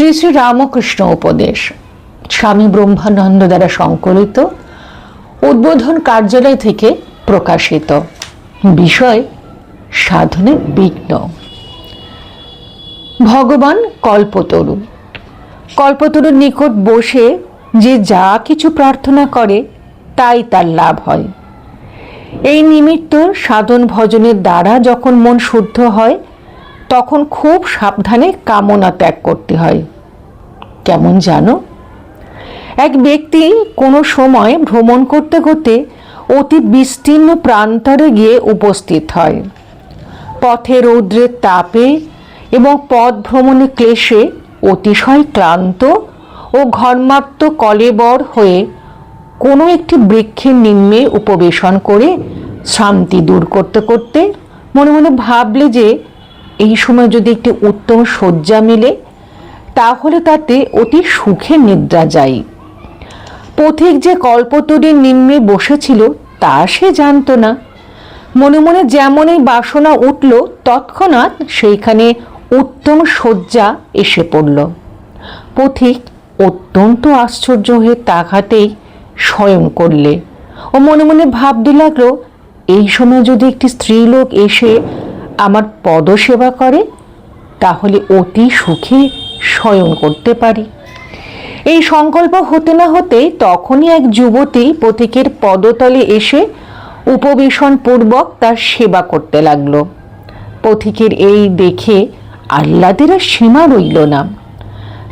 শ্রী শ্রী রামকৃষ্ণ উপদেশ, স্বামী ব্রহ্মানন্দ দ্বারা সংকলিত, উদ্বোধন কার্যালয় থেকে প্রকাশিত। বিষয় সাধনের বিঘ্ন। ভগবান কল্পতরু। কল্পতরুর নিকট বসে যে যা কিছু প্রার্থনা করে, তাই তার লাভ হয়। এই নিমিত্ত সাধন ভজনের দ্বারা যখন মন শুদ্ধ হয় তখন খুব সাবধানে কামনা ত্যাগ করতে হয়। কেমন জানো? এক ব্যক্তি কোনো সময় ভ্রমণ করতে করতে অতি বিস্তীর্ণ প্রান্তরে গিয়ে উপস্থিত হয়। পথে রৌদ্রের তাপে এবং পথ ভ্রমণে ক্লেশে অতিশয় ক্লান্ত ও ঘর্মাক্ত কলেবর হয়ে কোনো একটি বৃক্ষের নিম্নে উপবেশন করে শান্তি দূর করতে করতে মনে মনে ভাবলে যে এই সময় যদি একটি উত্তম শয্যা মেলে, তাহলে তাতে অতি সুখে নিদ্রা যায়। পথিক যে কল্পতরীর নিম্নে বসেছিল, তা সে জানতো না। মনে মনে যেমন এই বাসনা উঠল, তৎক্ষণাৎ সেইখানে উত্তম শয্যা এসে পড়ল। পথিক অত্যন্ত আশ্চর্য হয়ে তাকাতেই স্বয়ং করলে ও মনে মনে ভাবতে লাগল, এই সময় যদি একটি স্ত্রীলোক এসে আমার পদসেবা করে, তাহলে অতি সুখে শয়ন করতে পারি। এই সংকল্প হতে না হতেই তখনই এক যুবতী পথিকের পদতলে এসে উপবেশন পূর্বক তার সেবা করতে লাগল। পথিকের এই দেখে আহ্লাদের সীমা রইল না।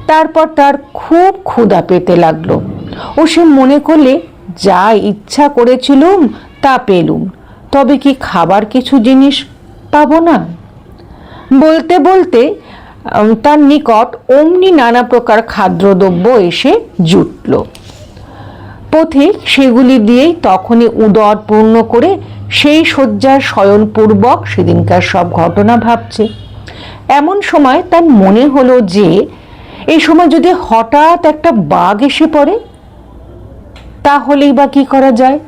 তারপর তার খুব ক্ষুধা পেতে লাগল ও সে মনে করলে, যা ইচ্ছা করেছিলুম তা পেলুম, তবে কি খাবার কিছু জিনিস পাবো না। বলতে বলতে তার নিকট অমনি নানা প্রকার খাদ্যদ্রব্য এসে জুটল। পথিক সেগুলি দিয়েই তখনই উদর পূর্ণ করে সেই শয্যার শয়নপূর্বক সেদিনকার সব ঘটনা ভাবছে। এমন সময় তার মনে হলো যে এই সময় যদি হঠাৎ একটা বাঘ এসে পড়ে, তাহলেই বা কি করা যায়?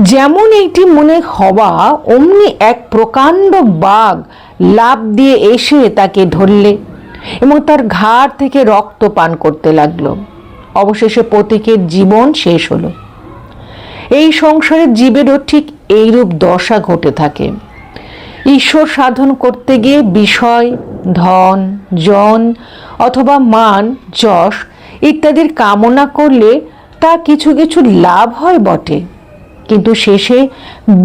যেমন এইটি মনে হওয়া, অমনি এক প্রকাণ্ড বাঘ লাভ দিয়ে এসে তাকে ধরলে এবং তার ঘাড় থেকে রক্ত পান করতে লাগল। অবশেষে প্রতীকের জীবন শেষ হলো। এই সংসারের জীবেরও ঠিক এইরূপ দশা ঘটে থাকে। ঈশ্বর সাধন করতে গিয়ে বিষয়, ধন, জন অথবা মান, যশ ইত্যাদির কামনা করলে তা কিছু কিছু লাভ হয় বটে। কিন্তু শেষে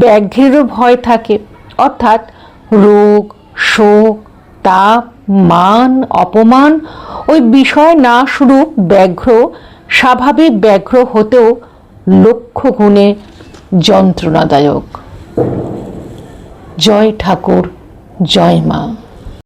ব্যাঘ্রেরও ভয় থাকে। অর্থাৎ রোগ, শোক, তাপ, মান, অপমান, ওই বিষয় না স্বরূপ ব্যাঘ্র স্বাভাবিক ব্যাঘ্র হতেও লক্ষ গুণে যন্ত্রণাদায়ক। জয় ঠাকুর, জয় মা।